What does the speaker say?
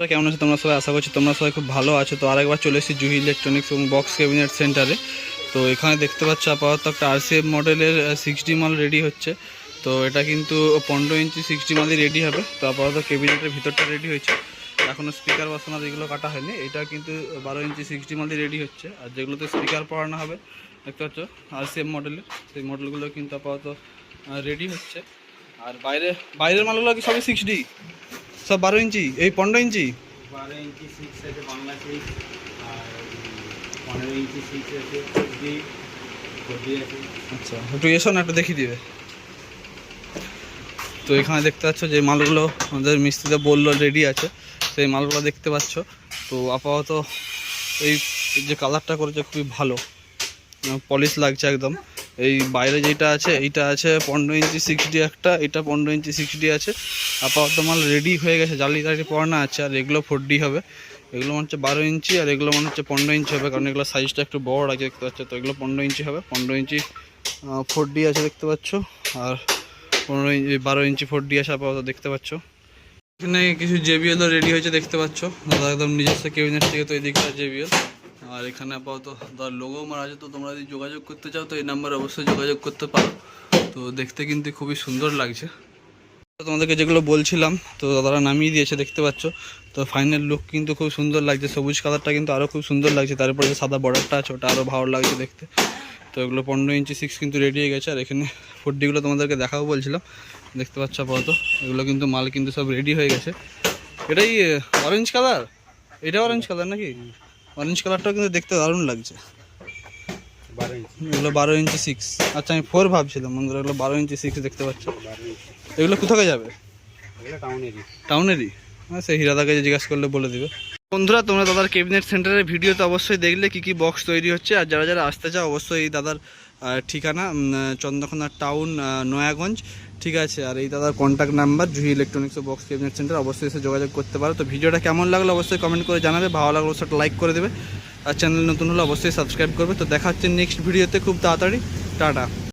কেমন আছো তোমরা সবাই? আশা করছি তোমরা সবাই খুব ভালো আছো। তো আরেকবার চলে এসেছি জুহি ইলেকট্রনিক্স এবং বক্স ক্যাবিনেট সেন্টারে তো এখানে দেখতে পাচ্ছ আপাতত একটা আরসিএফ মডেলের সিক্সটি মাল রেডি হচ্ছে। তো এটা কিন্তু পনেরো ইঞ্চি সিক্সটি মালই রেডি হবে। তো আপাতত ক্যাবিনেটের ভিতরটা রেডি হয়েছে। এখনও স্পিকার বাসনা এগুলো কাটা হয়নি, এটা কিন্তু বারো ইঞ্চি সিক্সটি মালই রেডি হচ্ছে। আর যেগুলোতে স্পিকার পড়ানো হবে, দেখতে পাচ্ছ আরসিএফ মডেলের সেই মডেলগুলো কিন্তু আপাতত রেডি হচ্ছে। আর বাইরে, বাইরের মালগুলো কি সবই সিক্সটি সব বারো ইঞ্চি? এই পনেরো ইঞ্চি? বারো ইঞ্চি সিক্স আছে বাংলা সিক্স আর পনেরো ইঞ্চি সিক্স আছে ফোরডি ফোরডি আছে। আচ্ছা একটু এসো না একটু দেখিয়ে দিবে। তো এখানে দেখতে পাচ্ছ যে মালগুলো আমাদের মিস্ত্রিতে বলল রেডি আছে সেই মালগুলো দেখতে পাচ্ছ। তো আপাতত এই যে কালারটা করেছে খুবই ভালো পলিশ লাগছে একদম। এই বাইরে যেটা আছে, এইটা আছে পনেরো ইঞ্চি সিক্স ডি একটা, এটা পনেরো ইঞ্চি সিক্স ডি আছে। আপাতত মাল রেডি হয়ে গেছে, জালি টালি পড়ানো আছে, আর এগুলো ফোর ডি হবে। এগুলো মনে হচ্ছে বারো ইঞ্চি, আর এগুলো মনে হচ্ছে পনেরো ইঞ্চি হবে, কারণ এগুলো সাইজটা একটু বড় আছে, দেখতে পাচ্ছ তো, এগুলো পনেরো ইঞ্চি হবে। পনেরো ইঞ্চি ফোর ডি আছে, দেখতে পাচ্ছ। আর পনেরো ইঞ্চি, বারো ইঞ্চি ফোর ডি আছে, আপাতত দেখতে পাচ্ছ। এখানে কিছু জেবিএলও রেডি হয়েছে, দেখতে পাচ্ছ। একদম নিজস্ব কেবিনেট থেকে তো এদিকটা জেবিএল আর এখানে আপাতত তার লোগো মারা আছে, তো তোমরা যদি যোগাযোগ করতে চাও, তো এই নাম্বারে অবশ্যই যোগাযোগ করতে পারো। তো দেখতে কিন্তু খুবই সুন্দর লাগছে। তোমাদেরকে যেগুলো বলছিলাম, তো দাদারা নামিয়ে দিয়েছে, দেখতে পাচ্ছ। তো ফাইনাল লুক কিন্তু খুব সুন্দর লাগছে, সবুজ কালারটা কিন্তু আরও খুব সুন্দর লাগছে। তারপরে যে সাদা বর্ডারটা আছে, ওটা আরও ভালো লাগছে দেখতে। তো এগুলো পনেরো ইঞ্চি সিক্স কিন্তু রেডি হয়ে গেছে, আর এখানে ফুডডিগুলো তোমাদেরকে দেখাবো বলছিলাম। দেখতে পাচ্ছ আপাতত, এগুলো কিন্তু মাল কিন্তু সব রেডি হয়ে গেছে। এটাই অরেঞ্জ কালার এটা অরেঞ্জ কালার নাকি? অরেঞ্জ কালারটাও কিন্তু দেখতে দারুণ লাগছে। এগুলো বারো ইঞ্চি সিক্স আচ্ছা আমি ফোর ভাবছিলাম বন্ধুরা এগুলো বারো ইঞ্চি সিক্স দেখতে পাচ্ছি? এগুলো কোথাকে যাবে? টাউনেরই টাউনেরই হ্যাঁ সেই হীরাদাকে জিজ্ঞাসা করলে বলে দিবে। বন্ধুরা, তোমরা দাদার ক্যাবিনেট সেন্টারের ভিডিও তো অবশ্যই দেখলে কি কি বক্স তৈরি হচ্ছে। আর যারা যারা আসতে চাও, অবশ্যই এই দাদার ঠিকানা চন্দ্রকোনা টাউন নয়াগঞ্জ, ঠিক আছে? আর এই দাদার contact number Juhi electronics box cabinet centre অবশ্যই এসে যোগাযোগ করতে পারো। তো ভিডিওটা কেমন লাগল অবশ্যই কমেন্ট করে জানাবে। ভালো লাগল অবশ্যই লাইক করে দেবে। আর চ্যানেল নতুন হলে অবশ্যই সাবস্ক্রাইব করবে। তো দেখা হচ্ছে নেক্সট ভিডিওতে খুব তাড়াতাড়ি। টাটা।